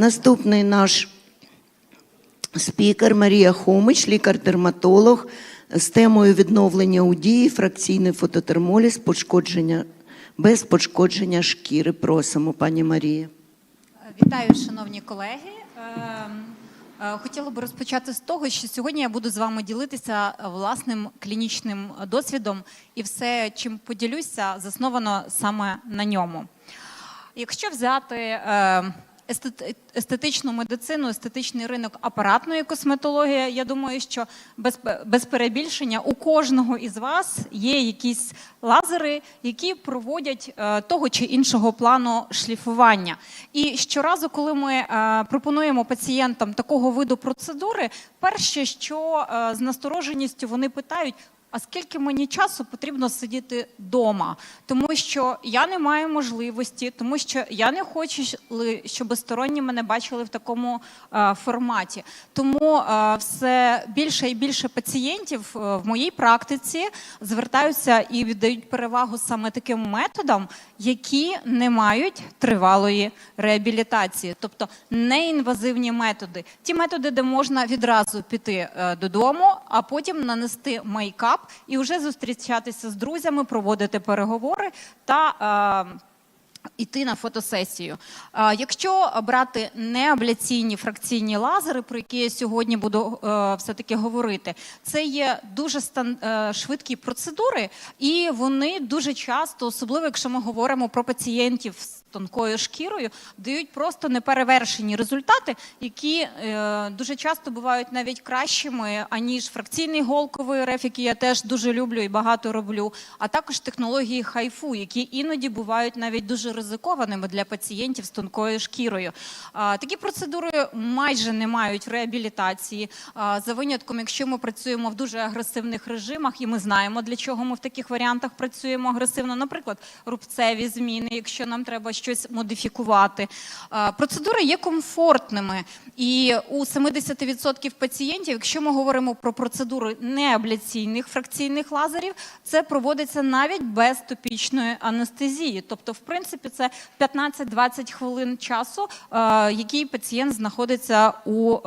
Наступний наш спікер Марія Хомич, лікар-дерматолог з темою відновлення у дії, фракційний фототермоліз, пошкодження без пошкодження шкіри. Просимо, пані Марія. Вітаю, шановні колеги. Ем, е, Хотіла би розпочати з того, що сьогодні я буду з вами ділитися власним клінічним досвідом, і все, чим поділюся, засновано саме на ньому. Якщо взяти е, естет- естетичну медицину, естетичний ринок апаратної косметології, я думаю, що без, без перебільшення у кожного із вас є якісь лазери, які проводять е, того чи іншого плану шліфування. І щоразу, коли ми е, пропонуємо пацієнтам такого виду процедури, перше, що е, з настороженістю вони питають. А скільки мені часу потрібно сидіти вдома? Тому що я не маю можливості, тому що я не хочу, щоб сторонні мене бачили в такому е, форматі. Тому е, все більше і більше пацієнтів е, в моїй практиці звертаються і віддають перевагу саме таким методам, які не мають тривалої реабілітації, тобто неінвазивні методи. Ті методи, де можна відразу піти додому, а потім нанести мейкап і вже зустрічатися з друзями, проводити переговори та. е, Іти на фотосесію. Якщо брати неабляційні фракційні лазери, про які я сьогодні буду е, все-таки говорити, це є дуже е, швидкі процедури, і вони дуже часто, особливо якщо ми говоримо про пацієнтів з тонкою шкірою, дають просто неперевершені результати, які е, дуже часто бувають навіть кращими, аніж фракційний голковий РФ, який я теж дуже люблю і багато роблю, а також технології хайфу, які іноді бувають навіть дуже ризикованими для пацієнтів з тонкою шкірою. А, Такі процедури майже не мають реабілітації. А, За винятком, якщо ми працюємо в дуже агресивних режимах, і ми знаємо, для чого ми в таких варіантах працюємо агресивно, наприклад, рубцеві зміни, якщо нам треба щось модифікувати. Процедури є комфортними, і у 70% пацієнтів, якщо ми говоримо про процедури неабляційних фракційних лазерів, це проводиться навіть без топічної анестезії. Тобто, в принципі, це 15-20 хвилин часу, е, який пацієнт знаходиться у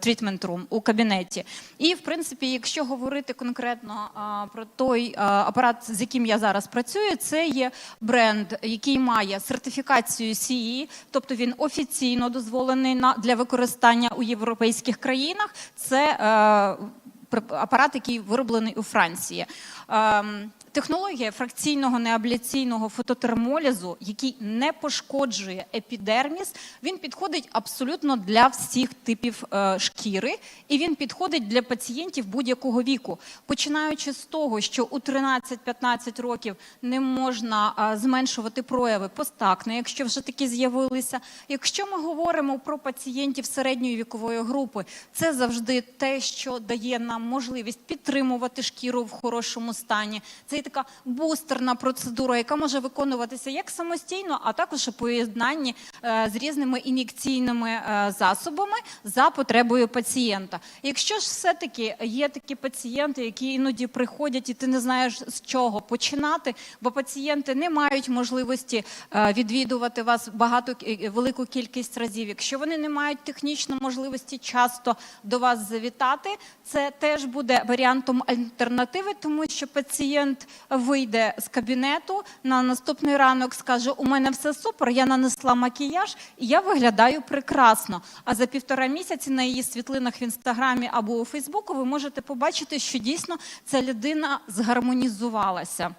трітмент рум у кабінеті. І в принципі, якщо говорити конкретно е, про той е, апарат, з яким я зараз працюю, це є бренд, який має сертифікацію CE, тобто він офіційно дозволений на для використання у європейських країнах. Це е, апарат, який вироблений у Франції. Ем, Технологія фракційного неабляційного фототермолізу, який не пошкоджує епідерміс, він підходить абсолютно для всіх типів е, шкіри, і він підходить для пацієнтів будь-якого віку, починаючи з того, що у 13-15 років не можна е, зменшувати прояви постакне, якщо вже такі з'явилися. Якщо ми говоримо про пацієнтів середньої вікової групи, це завжди те, що дає нам можливість підтримувати шкіру в хорошому стані. Це така бустерна процедура, яка може виконуватися як самостійно, а також у поєднанні е, з різними ін'єкційними е, засобами за потребою пацієнта. Якщо ж все-таки є такі пацієнти, які іноді приходять, і ти не знаєш з чого починати, бо пацієнти не мають можливості е, відвідувати вас багато велику кількість разів. Якщо вони не мають технічно можливості часто до вас завітати, це теж буде варіантом альтернативи, тому що пацієнт вийде з кабінету на наступний ранок, скаже: у мене все супер, я нанесла макіяж і я виглядаю прекрасно. А за півтора місяці на її світлинах в інстаграмі або у Фейсбуку ви можете побачити, що дійсно ця людина згармонізувалася.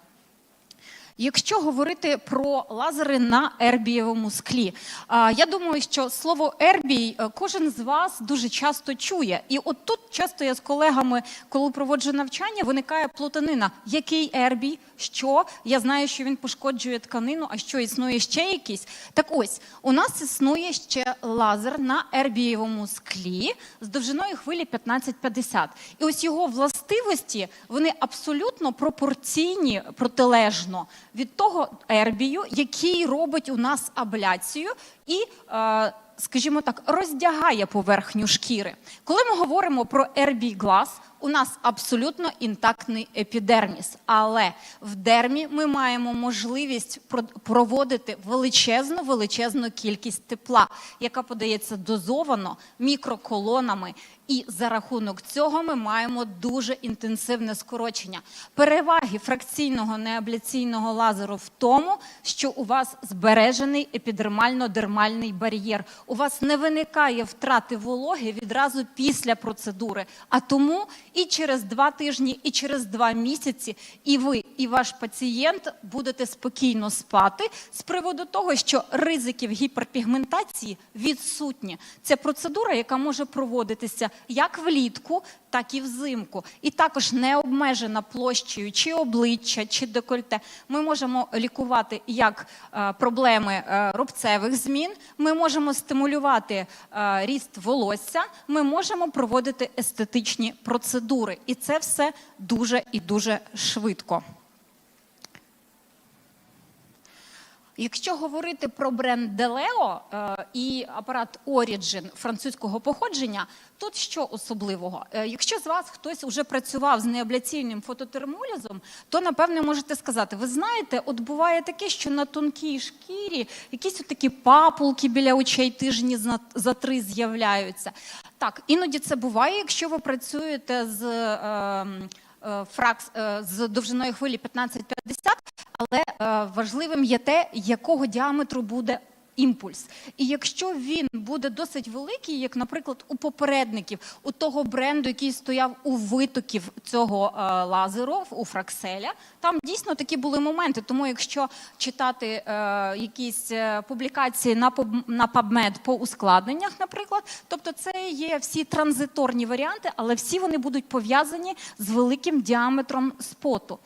Якщо говорити про лазери на ербієвому склі, а, я думаю, що слово ербій е, кожен з вас дуже часто чує. І от тут часто я з колегами, коли проводжу навчання, виникає плутанина. Який ербій? Що? Я знаю, що він пошкоджує тканину, а що існує ще якийсь. Так ось, у нас існує ще лазер на ербієвому склі з довжиною хвилі 1550. І ось його властивості вони абсолютно пропорційні протилежно від того ербію, який робить у нас абляцію і. Е, Скажімо так, роздягає поверхню шкіри. Коли ми говоримо про ербій глаз, у нас абсолютно інтактний епідерміс. Але в дермі ми маємо можливість проводити величезну величезну кількість тепла, яка подається дозовано мікроколонами. І за рахунок цього ми маємо дуже інтенсивне скорочення. Переваги фракційного неабляційного лазеру в тому, що у вас збережений епідермально-дермальний бар'єр. У вас не виникає втрати вологи відразу після процедури. А тому і через два тижні, і через два місяці, і ви, і ваш пацієнт будете спокійно спати з приводу того, що ризиків гіперпігментації відсутні. Це процедура, яка може проводитися як влітку, так і взимку. І також не обмежена площею чи обличчя, чи декольте. Ми можемо лікувати як е, проблеми е, рубцевих змін, ми можемо стимулювати е, ріст волосся, ми можемо проводити естетичні процедури. І це все дуже і дуже швидко. Якщо говорити про бренд Делео і апарат Origin французького походження, тут що особливого? Е, якщо з вас хтось вже працював з неабляційним фототермолізом, то напевне можете сказати: ви знаєте, от буває таке, що на тонкій шкірі якісь такі папулки біля очей тижні за, три з'являються. Так, іноді це буває, якщо ви працюєте з. Е, е, Фракс е, з довжиною хвилі 15-50, але е, важливим є те, якого діаметру буде імпульс. І якщо він буде досить великий, як, наприклад, у попередників, у того бренду, який стояв у витоків цього е, лазеру у Фракселя, там дійсно такі були моменти. Тому, якщо читати е, якісь публікації на на PubMed по ускладненнях, наприклад, тобто це є всі транзиторні варіанти, але всі вони будуть пов'язані з великим діаметром споту.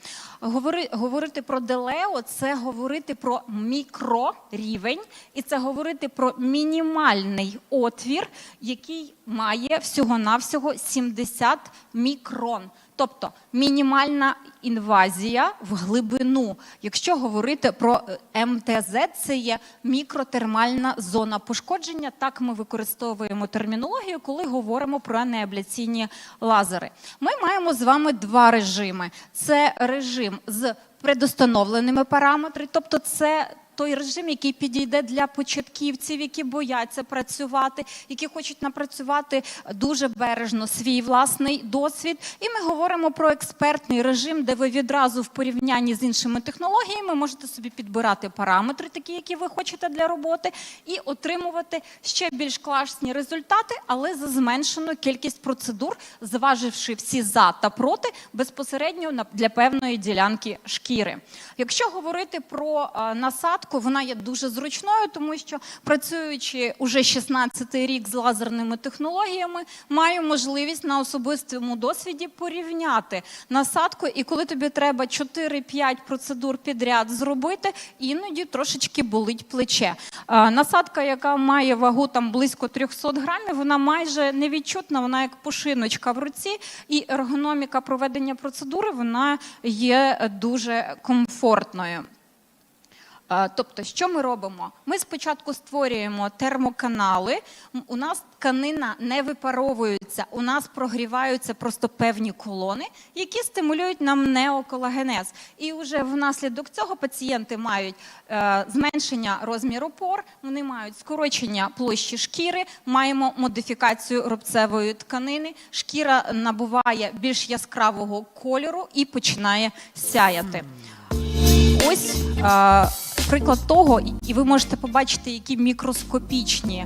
Говори, говорити про делео це говорити про мікрорівень, і це говорити про мінімальний отвір, який має всього-навсього 70 мікрон. Тобто мінімальна інвазія в глибину. Якщо говорити про е, МТЗ, це є мікротермальна зона пошкодження. Так ми використовуємо термінологію, коли говоримо про неабляційні лазери. Ми маємо з вами два режими: це режим з предустановленими параметрами, тобто це. Той режим, який підійде для початківців, які бояться працювати, які хочуть напрацювати дуже бережно свій власний досвід. І ми говоримо про експертний режим, де ви відразу в порівнянні з іншими технологіями можете собі підбирати параметри, такі, які ви хочете для роботи, і отримувати ще більш класні результати, але за зменшену кількість процедур, зваживши всі за та проти безпосередньо для певної ділянки шкіри. Якщо говорити про е, насадку, вона є дуже зручною, тому що працюючи уже 16-й рік з лазерними технологіями, маю можливість на особистому досвіді порівняти насадку, і коли тобі треба 4-5 процедур підряд зробити, іноді трошечки болить плече. Насадка, яка має вагу там близько 300 грамів, вона майже невідчутна, вона як пушиночка в руці, і ергономіка проведення процедури вона є дуже комфортною. Е, Тобто, що ми робимо? Ми спочатку створюємо термоканали. У нас тканина не випаровується, у нас прогріваються просто певні колони, які стимулюють нам неоколагенез. І вже внаслідок цього пацієнти мають е, зменшення розміру пор, вони мають скорочення площі шкіри, маємо модифікацію рубцевої тканини. Шкіра набуває більш яскравого кольору і починає сяяти. Ось е, приклад того, і- ви можете побачити, які мікроскопічні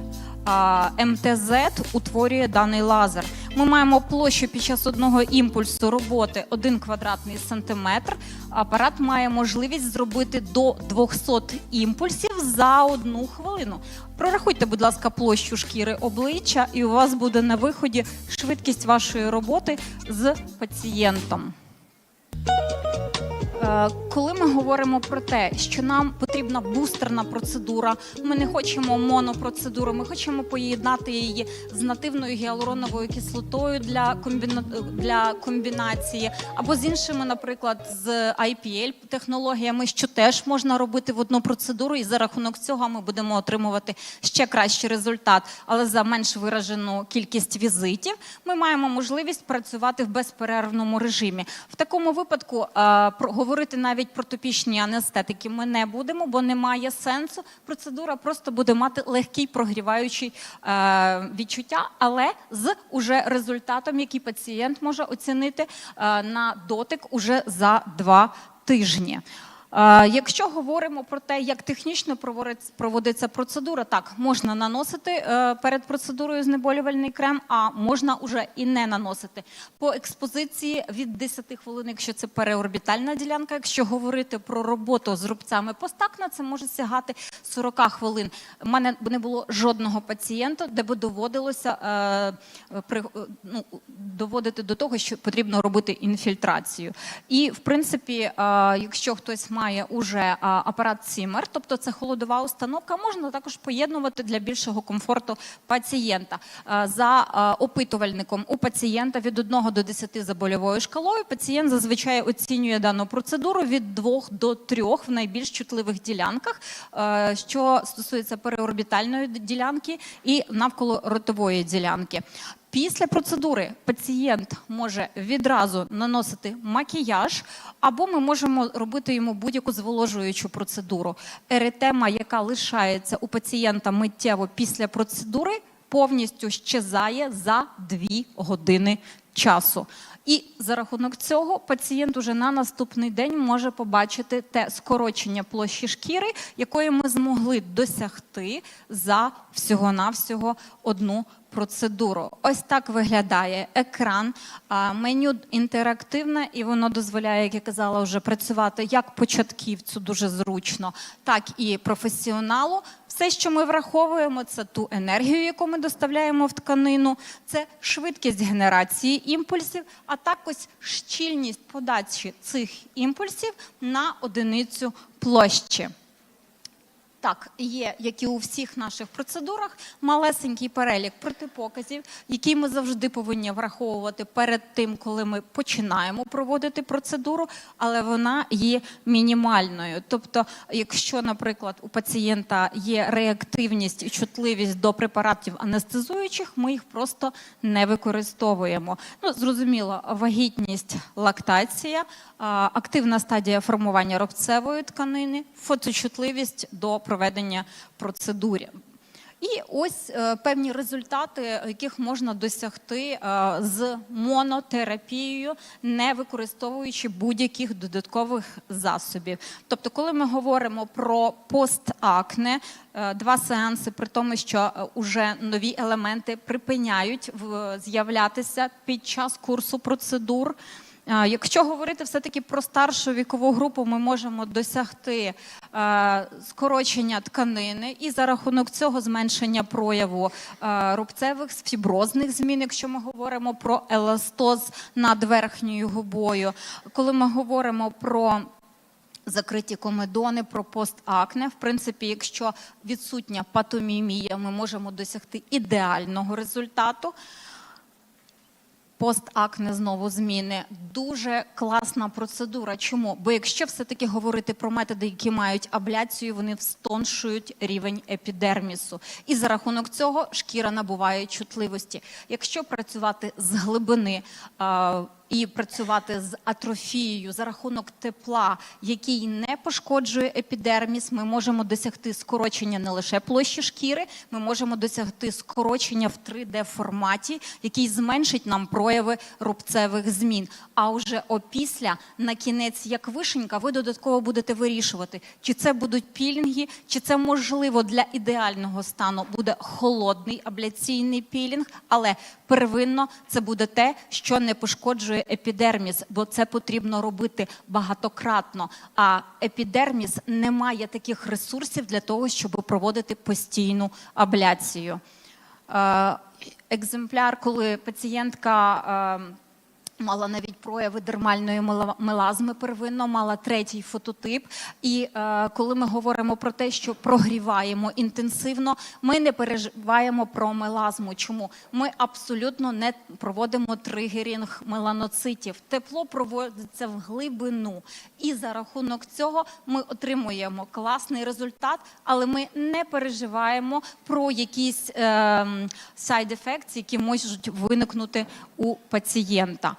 МТЗ утворює даний лазер. Ми маємо площу під час одного імпульсу роботи 1 квадратний сантиметр. Апарат має можливість зробити до 200 імпульсів за одну хвилину. Прорахуйте, будь ласка, площу шкіри обличчя, і у вас буде на виході швидкість вашої роботи з пацієнтом. Е, Коли ми говоримо про те, що нам потрібна бустерна процедура, ми не хочемо монопроцедуру, ми хочемо поєднати її з нативною гіалуроновою кислотою для комбіна... для комбінації, або з іншими, наприклад, з IPL технологіями, що теж можна робити в одну процедуру, і за рахунок цього ми будемо отримувати ще кращий результат, але за менш виражену кількість візитів ми маємо можливість працювати в безперервному режимі. В такому випадку е, про говорити навіть про топічні анестетики ми не будемо, бо немає сенсу. Процедура просто буде мати легкий прогріваючий е, відчуття, але з уже результатом, який пацієнт може оцінити е, на дотик уже за два тижні. Якщо говоримо про те, як технічно проводиться- процедура, так можна наносити е, перед процедурою знеболювальний крем, а можна уже і не наносити. По експозиції від 10 хвилин, якщо це переорбітальна ділянка. Якщо говорити про роботу з рубцями постакна, це може сягати 40 хвилин. У мене не було жодного пацієнта, де би доводилося е, при, ну, доводити до того, що потрібно робити інфільтрацію. І в принципі, е, якщо хтось має уже апарат Сімер, тобто це холодова установка, можна також поєднувати для більшого комфорту пацієнта. За опитувальником у пацієнта від 1 до 10 за больовою шкалою пацієнт зазвичай оцінює дану процедуру від 2 до 3 в найбільш чутливих ділянках, що стосується переорбітальної ділянки і навколо ротової ділянки. Після процедури пацієнт може відразу наносити макіяж, або ми можемо робити йому будь-яку зволожуючу процедуру. Еретема, яка лишається у пацієнта миттєво після процедури, повністю щезає за 2 години часу. І за рахунок цього пацієнт уже на наступний день може побачити те скорочення площі шкіри, якої ми змогли досягти за всього-навсього одну процедуру. Ось так виглядає екран. Меню інтерактивне, і воно дозволяє, як я казала, вже працювати як початківцю дуже зручно, так і професіоналу. Все, що ми враховуємо, це ту енергію, яку ми доставляємо в тканину, це швидкість генерації імпульсів, а також щільність подачі цих імпульсів на одиницю площі. Так, є, як і у всіх наших процедурах, малесенький перелік протипоказів, який ми завжди повинні враховувати перед тим, коли ми починаємо проводити процедуру, але вона є мінімальною. Тобто, якщо, наприклад, у пацієнта є реактивність і чутливість до препаратів анестезуючих, ми їх просто не використовуємо. Ну, зрозуміло, вагітність, лактація, активна стадія формування рубцевої тканини, фоточутливість до проведення процедури. І ось е, певні результати, яких можна досягти е, з монотерапією, не використовуючи будь-яких додаткових засобів. Тобто, коли ми говоримо про постакне, е, два сеанси, при тому, що вже нові елементи припиняють з'являтися під час курсу процедур. Якщо говорити все-таки про старшу вікову групу, ми можемо досягти е, скорочення тканини і за рахунок цього зменшення прояву е, рубцевих фіброзних змін, якщо ми говоримо про еластоз над верхньою губою. Коли ми говоримо про Закриті комедони про постакне. В принципі, якщо відсутня патомімія, ми можемо досягти ідеального результату. Постакне знову зміни. Дуже класна процедура. Чому? Бо якщо все-таки говорити про методи, які мають абляцію, вони встоншують рівень епідермісу. І за рахунок цього шкіра набуває чутливості. Якщо працювати з глибини і працювати з атрофією за рахунок тепла, який не пошкоджує епідерміс, ми можемо досягти скорочення не лише площі шкіри, ми можемо досягти скорочення в 3D форматі, який зменшить нам прояви рубцевих змін. А вже опісля, на кінець, як вишенька, ви додатково будете вирішувати, чи це будуть пілінги, чи це можливо для ідеального стану буде холодний абляційний пілінг, але первинно це буде те, що не пошкоджує епідерміс, бо це потрібно робити багатократно. А епідерміс не має таких ресурсів для того, щоб проводити постійну абляцію. Е, Екземпляр, коли пацієнтка. Мала навіть прояви дермальної мела- мелазми первинно, мала третій фототип. І е, коли ми говоримо про те, що прогріваємо інтенсивно, ми не переживаємо про мелазму. Чому ми абсолютно не проводимо тригерінг меланоцитів? Тепло проводиться в глибину, і за рахунок цього ми отримуємо класний результат, але ми не переживаємо про якісь е, side effects, які можуть виникнути у пацієнта.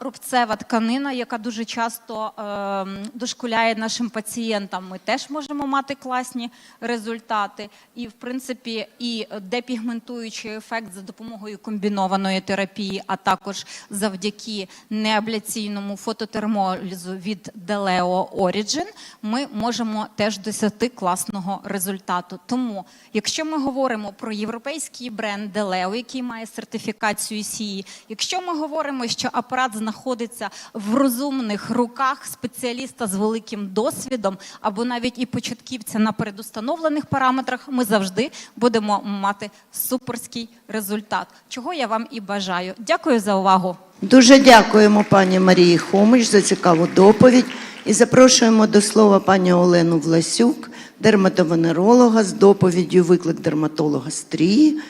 Рубцева тканина, яка дуже часто е, дошкуляє нашим пацієнтам, ми теж можемо мати класні результати. І, в принципі, і депігментуючий ефект за допомогою комбінованої терапії, а також завдяки неабляційному фототермолізу від Deleo Origin, ми можемо теж досягти класного результату. Тому, якщо ми говоримо про європейський бренд Deleo, який має сертифікацію СІІ, якщо ми говоримо, що апарат знаходиться в розумних руках спеціаліста з великим досвідом, або навіть і початківця на передустановлених параметрах, ми завжди будемо мати суперський результат, чого я вам і бажаю. Дякую за увагу. Дуже дякуємо пані Марії Хомич за цікаву доповідь і запрошуємо до слова пані Олену Власюк, дерматовенеролога з доповіддю виклик дерматолога стрії.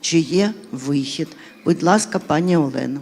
Чи є вихід? Будь ласка, пані Олена.